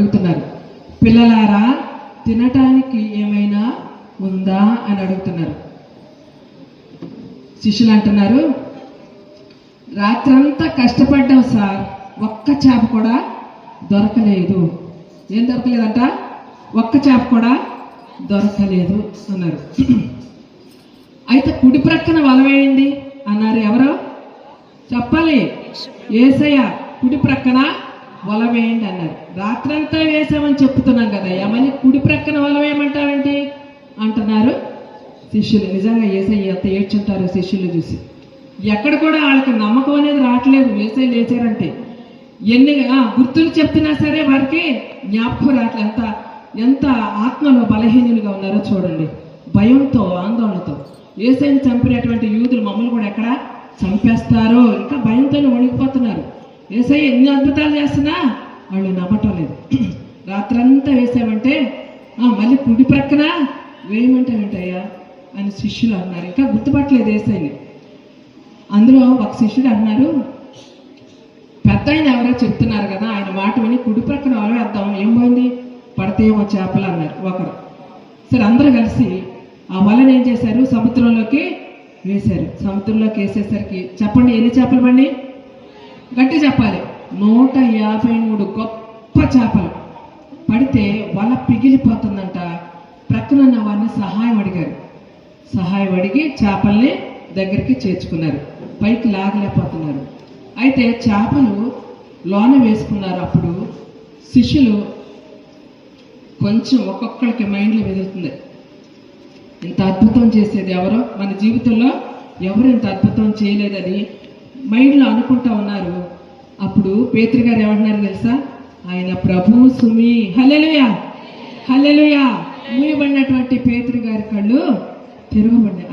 అడుగుతున్నారు. పిల్లలారా తినటానికి ఏమైనా ఉందా అని అడుగుతున్నారు. శిష్యులు అంటున్నారు రాత్రంతా కష్టపడ్డాం సార్ ఒక్క చేప కూడా దొరకలేదు. ఏం దొరకలేదంట? ఒక్క చేప కూడా దొరకలేదు అన్నారు. అయితే కుడి ప్రక్కన వలవేయండి అన్నారు ఎవరు? చెప్పాలి. ఏసయ్య కుడి ప్రక్కన వల వేయండి అన్నారు రాత్రంతా వేసామని చెప్తున్నాం కదా మళ్ళీ కుడి ప్రక్కన వల అంటున్నారు శిష్యులు. నిజంగా ఏసై ఎంత ఏడ్చుంటారు శిష్యులు చూసి. ఎక్కడ కూడా వాళ్ళకి నమ్మకం అనేది రావట్లేదు. ఏసై లేచారంటే. ఎన్ని గుర్తులు చెప్తున్నా సరే వారికి జ్ఞాపకం రావట్లేదు ఎంత ఎంత ఆత్మలో బలహీనులుగా ఉన్నారో చూడండి. భయంతో ఆందోళనతో. ఏసైని చంపినటువంటి యూదులు మమ్మల్ని కూడా ఎక్కడ చంపేస్తారో. ఇంకా భయంతోనే వణికిపోతున్నారు. ఏసై ఎన్ని అద్భుతాలు చేస్తున్నా వాళ్ళు నమ్మటం లేదు రాత్రంతా వేసామంటే "ఆ, మళ్ళీ కుడి ప్రక్కన వేయమంటే అని శిష్యులు అన్నారు. ఇంకా గుర్తుపట్టలేదు ఏసైని. అందులో ఒక శిష్యుడు అన్నారు పెద్ద ఆయన ఎవరో చెప్తున్నారు కదా ఆయన మాట విని కుడి ప్రక్కన వేద్దాం ఏం పోయింది? పడతాయేమో చేపలు అన్నారు ఒకరు. సరే అందరూ కలిసి ఆ వలని ఏం చేశారు? సముద్రంలోకి వేశారు. సముద్రంలోకి వేసేసరికి చెప్పండి ఎన్ని చేపలు పండి? గట్టి చెప్పాలి. నూట యాభై మూడు గొప్ప చేపలు. పడితే వల పిగిలిపోతుందంట. ప్రక్కన వారిని సహాయం అడిగారు. సహాయం అడిగి చేపల్ని దగ్గరికి చేర్చుకున్నారు. పైకి లాగలేకపోతున్నారు. అయితే చేపలు లోన వేసుకున్నారు. అప్పుడు శిష్యులు కొంచెం ఒక్కొక్కరికి మైండ్లో వెదులుతుంది. ఇంత అద్భుతం చేసేది ఎవరో? మన జీవితంలో ఎవరు ఇంత అద్భుతం చేయలేదని మైండ్లో అనుకుంటా ఉన్నారు. అప్పుడు పేతృ గారు ఏమంటున్నారు తెలుసా? ఆయన ప్రభు సుమి. హలెలుయా హలెలుయా మూయబడినటువంటి పేతృ గారి కళ్ళు తెరవబడ్డాయి.